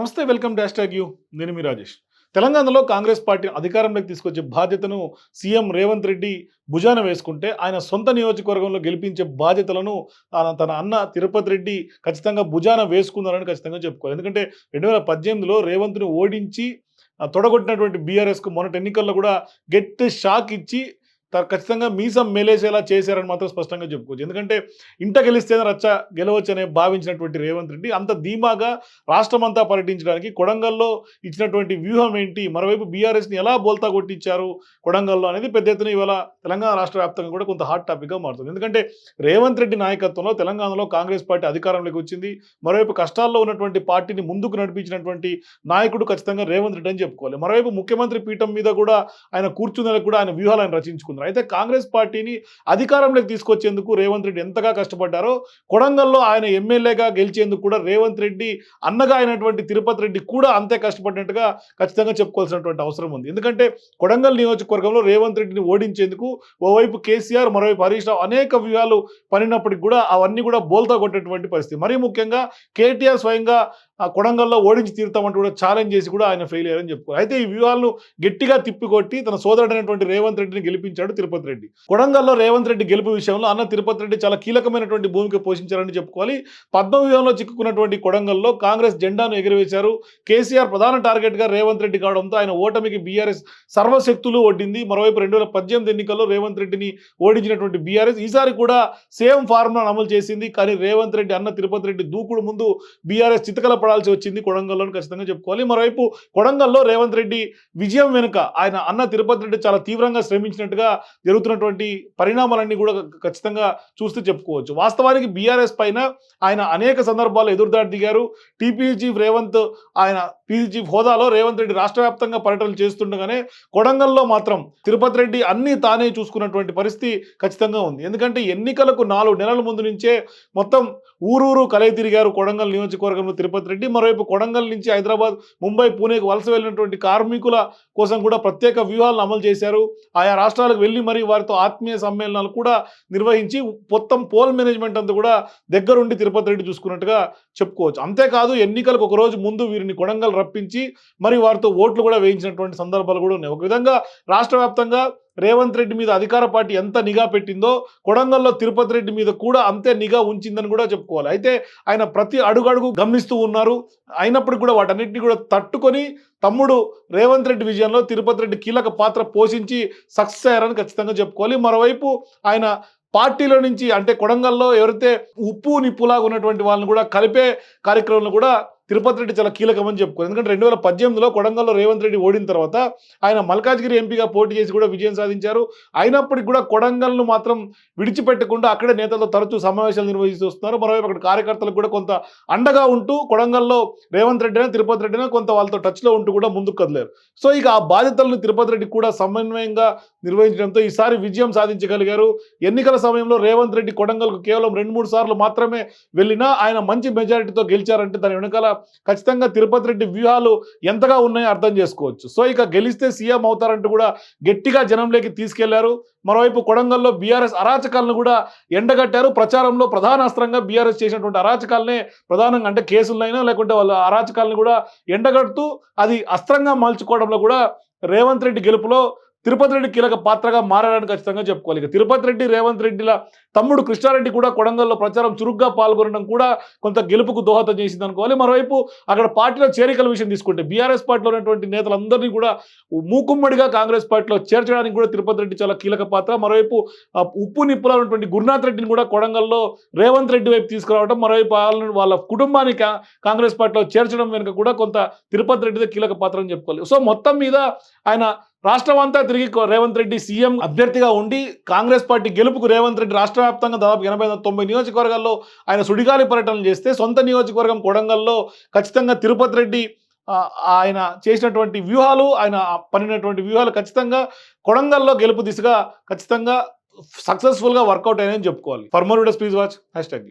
నమస్తే welcome dash tag you. నేను మీ రాజేష్. తెలంగాణలో కాంగ్రెస్ పార్టీ అధికారంలోకి తీసుకొచ్చే బాధ్యతను సీఎం రేవంత్ రెడ్డి భుజాన వేసుకుంటే ఆయన సొంత నియోజకవర్గంలో గెలిపించే బాధ్యతలను తన అన్న తిరుపతి రెడ్డి ఖచ్చితంగా భుజాన వేసుకున్నారని ఖచ్చితంగా చెప్పుకోవాలి. ఎందుకంటే రెండు వేల పద్దెనిమిదిలో రేవంత్ని ఓడించి తొడగొట్టినటువంటి బీఆర్ఎస్కు మొన్నటి ఎన్నికల్లో కూడా గట్టి షాక్ ఇచ్చి ఖచ్చితంగా మీసం మేలేసేలా చేశారని మాత్రం స్పష్టంగా చెప్పుకోవచ్చు. ఎందుకంటే ఇంట గెలిస్తేనే రచ్చ గెలవచ్చు అనే భావించినటువంటి రేవంత్ రెడ్డి అంత ధీమాగా రాష్ట్రమంతా పర్యటించడానికి కొడంగల్లో ఇచ్చినటువంటి వ్యూహం ఏంటి? మరోవైపు బీఆర్ఎస్ని ఎలా బోల్తా కొట్టించారు కొడంగల్లో అనేది పెద్ద ఎత్తున ఇవాళ తెలంగాణ రాష్ట్ర వ్యాప్తంగా కూడా కొంత హాట్ టాపిక్గా మారుతుంది. ఎందుకంటే రేవంత్ రెడ్డి నాయకత్వంలో తెలంగాణలో కాంగ్రెస్ పార్టీ అధికారంలోకి వచ్చింది. మరోవైపు కష్టాల్లో ఉన్నటువంటి పార్టీని ముందుకు నడిపించినటువంటి నాయకుడు ఖచ్చితంగా రేవంత్ రెడ్డి అని చెప్పుకోవాలి. మరోవైపు ముఖ్యమంత్రి పీఠం మీద కూడా ఆయన కూర్చునేందుకు కూడా ఆయన వ్యూహాలు ఆయన రచించుకున్నారు. అయితే కాంగ్రెస్ పార్టీని అధికారంలోకి తీసుకొచ్చేందుకు రేవంత్ రెడ్డి ఎంతగా కష్టపడ్డారో కొడంగల్లో ఆయన ఎమ్మెల్యేగా గెలిచేందుకు కూడా రేవంత్ రెడ్డి అన్నగా అయినటువంటి తిరుపతి రెడ్డి కూడా అంతే కష్టపడినట్టుగా ఖచ్చితంగా చెప్పుకోవాల్సినటువంటి అవసరం ఉంది. ఎందుకంటే కొడంగల్ నియోజకవర్గంలో రేవంత్ రెడ్డిని ఓడించేందుకు ఓవైపు కేసీఆర్ మరోవైపు హరీష్ రావు అనేక వ్యూహాలు పనినప్పటికీ కూడా అవన్నీ కూడా బోల్తా కొట్టేటువంటి పరిస్థితి. మరీ ముఖ్యంగా కేటీఆర్ స్వయంగా కొడంగల్లో ఓడించి తీరుతామంటూ కూడా ఛాలెంజ్ చేసి కూడా ఆయన ఫెయిల్ అయ్యారని చెప్పుకోవాలి అయితే ఈ వ్యూహాలను గట్టిగా తిప్పికొట్టి తన సోదరుడైనటువంటి రేవంత్ రెడ్డిని గెలిపించాడు. తిరుపతి రెడ్డి. కొడంగల్లో రేవంత్ రెడ్డి గెలుపు విషయంలో అన్న తిరుపతి రెడ్డి చాలా కీలకమైనటువంటి భూమిక పోషించారని చెప్పుకోవాలి. పద్మవ్యూహంలో చిక్కుకున్నటువంటి కొడంగల్లో కాంగ్రెస్ జెండాను ఎగురవేశారు. కేసీఆర్ ప్రధాన టార్గెట్గా రేవంత్ రెడ్డి కావడంతో ఆయన ఓటమికి బీఆర్ఎస్ సర్వశక్తులు ఒడ్డింది మరోవైపు రెండు వేల పద్దెనిమిది ఎన్నికల్లో రేవంత్ రెడ్డిని ఓడించినటువంటి బీఆర్ఎస్ ఈసారి కూడా సేమ్ ఫార్ములాను అమలు చేసింది. కానీ రేవంత్ రెడ్డి అన్న తిరుపతి రెడ్డి దూకుడు ముందు బీఆర్ఎస్ చితకల పడాల్సి వచ్చింది కొడంగల్లో ఖచ్చితంగా చెప్పుకోవాలి. మరోవైపు కొడంగల్లో రేవంత్ రెడ్డి విజయం వెనుక ఆయన అన్న తిరుపతి రెడ్డి చాలా తీవ్రంగా శ్రమించినట్టుగా జరుగుతున్నటువంటి పరిణామాలన్నీ కూడా ఖచ్చితంగా చూస్తూ చెప్పుకోవచ్చు. వాస్తవానికి బీఆర్ఎస్ పైన ఆయన అనేక సందర్భాల్లో ఎదురుదాడి దిగారు. టీపీ చీఫ్ రేవంత్ ఆయన పీజీ చీఫ్ హోదాలో రేవంత్ రెడ్డి రాష్ట్ర వ్యాప్తంగా పర్యటనలు చేస్తుండగానే కొడంగల్లో మాత్రం తిరుపతి రెడ్డి అన్నీ తానే చూసుకున్నటువంటి పరిస్థితి ఖచ్చితంగా ఉంది. ఎందుకంటే ఎన్నికలకు నాలుగు నెలల ముందు నుంచే మొత్తం ఊరూరు కలయి తిరిగారు కొడంగల్ నియోజకవర్గంలో తిరుపతి రెడ్డి. మరోవైపు కొడంగల్ నుంచి హైదరాబాద్ ముంబై పూణేకు వలస వెళ్ళినటువంటి కార్మికుల కోసం కూడా ప్రత్యేక వ్యూహాలను అమలు చేశారు. ఆయా రాష్ట్రాలకు వెళ్ళి మరి వారితో ఆత్మీయ సమ్మేళనాలు కూడా నిర్వహించి మొత్తం పోల్ మేనేజ్మెంట్ అంతా కూడా దగ్గరుండి తిరుపతి రెడ్డి చూసుకున్నట్టుగా చెప్పుకోవచ్చు. అంతేకాదు ఎన్నికలకు ఒక రోజు ముందు వీరిని కొడంగల్ రప్పించి మరి వారితో ఓట్లు కూడా వేయించినటువంటి సందర్భాలు కూడా ఉన్నాయి. ఒక విధంగా రాష్ట్ర వ్యాప్తంగా రేవంత్ రెడ్డి మీద అధికార పార్టీ ఎంత నిఘా పెట్టిందో కొడంగల్లో తిరుపతి రెడ్డి మీద కూడా అంతే నిఘా ఉంచిందని కూడా చెప్పుకోవాలి. అయితే ఆయన ప్రతి అడుగడుగు గమనిస్తూ ఉన్నారు. అయినప్పటికీ కూడా వాటన్నిటిని కూడా తట్టుకొని తమ్ముడు రేవంత్ రెడ్డి విజయంలో తిరుపతి రెడ్డి కీలక పాత్ర పోషించి సక్సెస్ అయ్యారని ఖచ్చితంగా చెప్పుకోవాలి. మరోవైపు ఆయన పార్టీలో నుంచి అంటే కొడంగల్లో ఎవరైతే ఉప్పు నిప్పులాగా ఉన్నటువంటి వాళ్ళని కూడా కలిపే కార్యక్రమంలో కూడా తిరుపతి రెడ్డి చాలా కీలకమని చెప్పుకోవాలి. ఎందుకంటే రెండు వేల పద్దెనిమిదిలో కొడంగల్లో రేవంత్ రెడ్డి ఓడిన తర్వాత ఆయన మల్కాజ్గిరి ఎంపీగా పోటీ చేసి కూడా విజయం సాధించారు. అయినప్పటికీ కూడా కొడంగల్ను మాత్రం విడిచిపెట్టకుండా అక్కడే నేతలతో తరచూ సమావేశాలు నిర్వహిస్తూ వస్తున్నారు. మరోవైపు అక్కడ కార్యకర్తలకు కూడా కొంత అండగా ఉంటూ కొడంగల్లో రేవంత్ రెడ్డి అయినా తిరుపతి రెడ్డి అయినా కొంత వాళ్ళతో టచ్లో ఉంటూ కూడా ముందుకు కదలేరు. సో ఇక ఆ బాధ్యతలను తిరుపతి రెడ్డి కూడా సమన్వయంగా నిర్వహించడంతో ఈసారి విజయం సాధించగలిగారు. ఎన్నికల సమయంలో రేవంత్ రెడ్డి కొడంగల్కు కేవలం రెండు మూడు సార్లు మాత్రమే వెళ్ళినా ఆయన మంచి మెజారిటీతో గెలిచారంటే దాని వెనకాల ఖచ్చితంగా తిరుపతి రెడ్డి వ్యూహాలు ఎంతగా ఉన్నాయో అర్థం చేసుకోవచ్చు. సో ఇక గెలిస్తే సీఎం అవుతారంటూ కూడా గట్టిగా జనంలోకి తీసుకెళ్ళారు. మరోవైపు కొడంగల్లో బీఆర్ఎస్ అరాచకాలను కూడా ఎండగట్టారు. ప్రచారంలో ప్రధాన అస్త్రంగా బీఆర్ఎస్ చేసినటువంటి అరాచకాలనే ప్రధానంగా అంటే కేసులైనా లేకుంటే వాళ్ళ అరాచకాలను కూడా ఎండగడుతూ అది అస్త్రంగా మలుచుకోవడంలో కూడా రేవంత్ రెడ్డి గెలుపులో తిరుపతి రెడ్డి కీలక పాత్రగా మారాడని ఖచ్చితంగా చెప్పుకోవాలి. ఇక తిరుపతి రెడ్డి రేవంత్ రెడ్డిల తమ్ముడు కృష్ణారెడ్డి కూడా కొడంగల్లో ప్రచారం చురుగ్గా పాల్గొనడం కూడా కొంత గెలుపుకు దోహదం చేసింది అనుకోవాలి మరోవైపు అక్కడ పార్టీలో చేరికల విషయం తీసుకుంటే బీఆర్ఎస్ పార్టీలో ఉన్నటువంటి నేతలందరినీ కూడా మూకుమ్మడిగా కాంగ్రెస్ పార్టీలో చేర్చడానికి కూడా తిరుపతి రెడ్డి చాలా కీలక పాత్ర. మరోవైపు ఆ, ఉప్పు నిప్పులో ఉన్నటువంటి గురునాథ్ రెడ్డిని కూడా కొడంగల్లో రేవంత్ రెడ్డి వైపు తీసుకురావడం మరోవైపు వాళ్ళని వాళ్ళ కుటుంబాన్ని కాంగ్రెస్ పార్టీలో చేర్చడం వెనుక కూడా కొంత తిరుపతి రెడ్డిదే కీలక పాత్ర అని చెప్పుకోవాలి. సో మొత్తం మీద ఆయన రాష్ట్రం అంతా తిరిగి రేవంత్ రెడ్డి సీఎం అభ్యర్థిగా ఉండి కాంగ్రెస్ పార్టీ గెలుపుకు రేవంత్ రెడ్డి రాష్ట్ర వ్యాప్తంగా దాదాపు ఎనభై తొంభై నియోజకవర్గాల్లో ఆయన సుడిగాలి పర్యటనలు చేస్తే సొంత నియోజకవర్గం కొడంగల్లో ఖచ్చితంగా తిరుపతి రెడ్డి ఆయన చేసినటువంటి వ్యూహాలు ఆయన పనినటువంటి వ్యూహాలు ఖచ్చితంగా కొడంగల్లో గెలుపు దిశగా ఖచ్చితంగా సక్సెస్ఫుల్గా వర్కౌట్ అయ్యాయని చెప్పుకోవాలి. For more videos please watch. Hash tag.